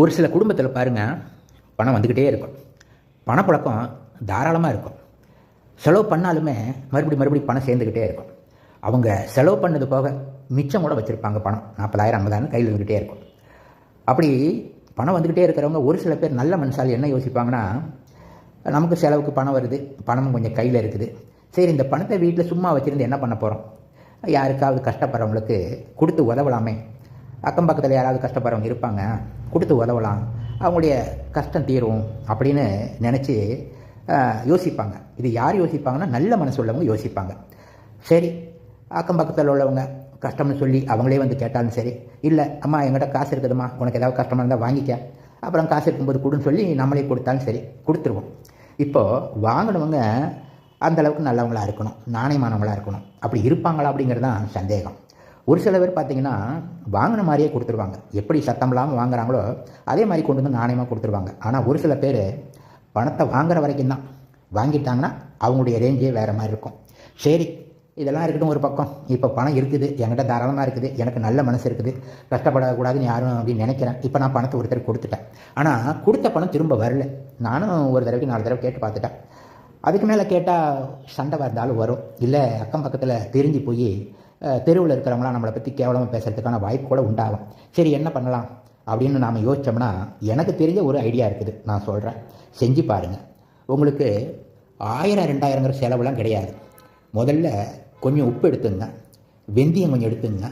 ஒரு சில குடும்பத்தில் பாருங்கள் பணம் வந்துக்கிட்டே இருக்கும். பணப்பழக்கம் தாராளமாக இருக்கும். செலவு பண்ணாலுமே மறுபடி மறுபடி பணம் சேர்ந்துக்கிட்டே இருக்கும். அவங்க செலவு பண்ணது போக மிச்சம் கூட வச்சுருப்பாங்க பணம். நாற்பதாயிரம் ஐம்பதாயிரம் கையில் இருந்துக்கிட்டே இருக்கும். அப்படி பணம் வந்துக்கிட்டே இருக்கிறவங்க ஒரு சில பேர் நல்ல மனுஷால் என்ன யோசிப்பாங்கன்னா நமக்கு செலவுக்கு பணம் வருது பணமும் கொஞ்சம் கையில் இருக்குது. சரி இந்த பணத்தை வீட்டில் சும்மா வச்சுருந்து என்ன பண்ண போகிறோம் யாருக்காவது கஷ்டப்படுறவங்களுக்கு கொடுத்து உதவலாமே. அக்கம் பக்கத்தில் யாராவது கஷ்டப்படுறவங்க இருப்பாங்க கொடுத்து உதவலாம். அவங்களுடைய கஷ்டம் தீரும் அப்படின்னு நினச்சி யோசிப்பாங்க. இது யார் யோசிப்பாங்கன்னா நல்ல மனசு உள்ளவங்க யோசிப்பாங்க. சரி அக்கம் பக்கத்தில் உள்ளவங்க கஷ்டம்னு சொல்லி அவங்களே வந்து கேட்டாலும் சரி இல்லை அம்மா எங்கிட்ட காசு இருக்குதும்மா உனக்கு ஏதாவது கஷ்டமாக இருந்தால் வாங்கிக்க. அப்புறம் காசு இருக்கும்போது கொடுன்னு சொல்லி நம்மளே கொடுத்தாலும் சரி கொடுத்துருவோம். இப்போது வாங்கினவங்க அந்தளவுக்கு நல்லவங்களாக இருக்கணும் நாணயமானவங்களாக இருக்கணும். அப்படி இருப்பாங்களா அப்படிங்கிறது தான் சந்தேகம். ஒரு சில பேர் பார்த்தீங்கன்னா வாங்கின மாதிரியே கொடுத்துருவாங்க. எப்படி சத்தம் இல்லாமல் வாங்குறாங்களோ அதே மாதிரி கொண்டு வந்து நாணயமாக கொடுத்துருவாங்க. ஆனால் ஒரு சில பேர் பணத்தை வாங்குற வரைக்கும் தான். வாங்கிட்டாங்கன்னா அவங்களுடைய ரேஞ்சே வேறு மாதிரி இருக்கும். சரி இதெல்லாம் இருக்கட்டும் ஒரு பக்கம். இப்போ பணம் இருக்குது என்கிட்ட தாராளமாக இருக்குது எனக்கு நல்ல மனசு இருக்குது கஷ்டப்படக்கூடாதுன்னு யாரும் அப்படின்னு நினைக்கிறேன். இப்போ நான் பணத்தை ஒருத்தர் கொடுத்துட்டேன். ஆனால் கொடுத்த பணம் திரும்ப வரல. நானும் ஒரு தடவைக்கு நாலு தடவை கேட்டு பார்த்துட்டேன். அதுக்கு மேலே கேட்டால் சண்டை வந்தாலும் வரும். இல்லை அக்கம் பக்கத்தில் தெரிஞ்சு போய் தெருவில் இருக்கிறவங்களாம் நம்மளை பற்றி கேவலமாக பேசுகிறதுக்கான வாய்ப்பு கூட உண்டாகும். சரி என்ன பண்ணலாம்? அப்படின்னு நாம் யோசித்தோம்னா எனக்கு தெரிஞ்ச ஒரு ஐடியா இருக்குது. நான் சொல்கிறேன் செஞ்சு பாருங்கள் உங்களுக்கு ஆயிரம் ரெண்டாயிரங்கிற செலவுலாம் கிடையாது. முதல்ல கொஞ்சம் உப்பு எடுத்துங்க. வெந்தயம் கொஞ்சம் எடுத்துங்க.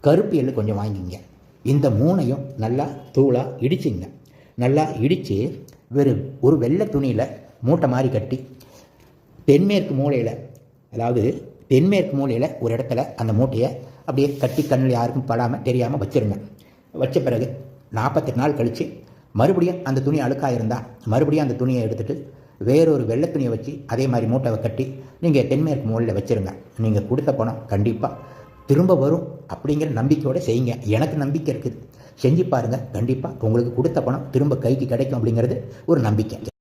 கருப்பு எள்ளு கொஞ்சம் வாங்கிங்க. இந்த மூணையும் நல்லா தூளாக இடிச்சுங்க. நல்லா இடித்து வெறும் ஒரு வெள்ளை துணியில் மூட்டை மாதிரி கட்டி தென்மேற்கு மூலையில் அதாவது தென்மேற்கு மூலையில் ஒரு இடத்துல அந்த மூட்டையை அப்படியே கட்டி கண்ணில் யாருக்கும் படாமல் தெரியாமல் வச்சுருங்க. வச்ச பிறகு நாற்பத்தெட்டு நாள் கழித்து மறுபடியும் அந்த துணி அழுக்காக இருந்தால் மறுபடியும் அந்த துணியை எடுத்துகிட்டு வேறொரு வெள்ளை துணியை வச்சு அதே மாதிரி மூட்டை கட்டி நீங்கள் தென்மேற்கு மூலையில் வச்சுருங்க. நீங்கள் கொடுத்த பணம் கண்டிப்பாக திரும்ப வரும் அப்படிங்கிற நம்பிக்கையோடு செய்யுங்க. எனக்கு நம்பிக்கை இருக்குது. செஞ்சு பாருங்கள் கண்டிப்பாக உங்களுக்கு கொடுத்த பணம் திரும்ப கைக்கு கிடைக்கும் அப்படிங்கிறது ஒரு நம்பிக்கை.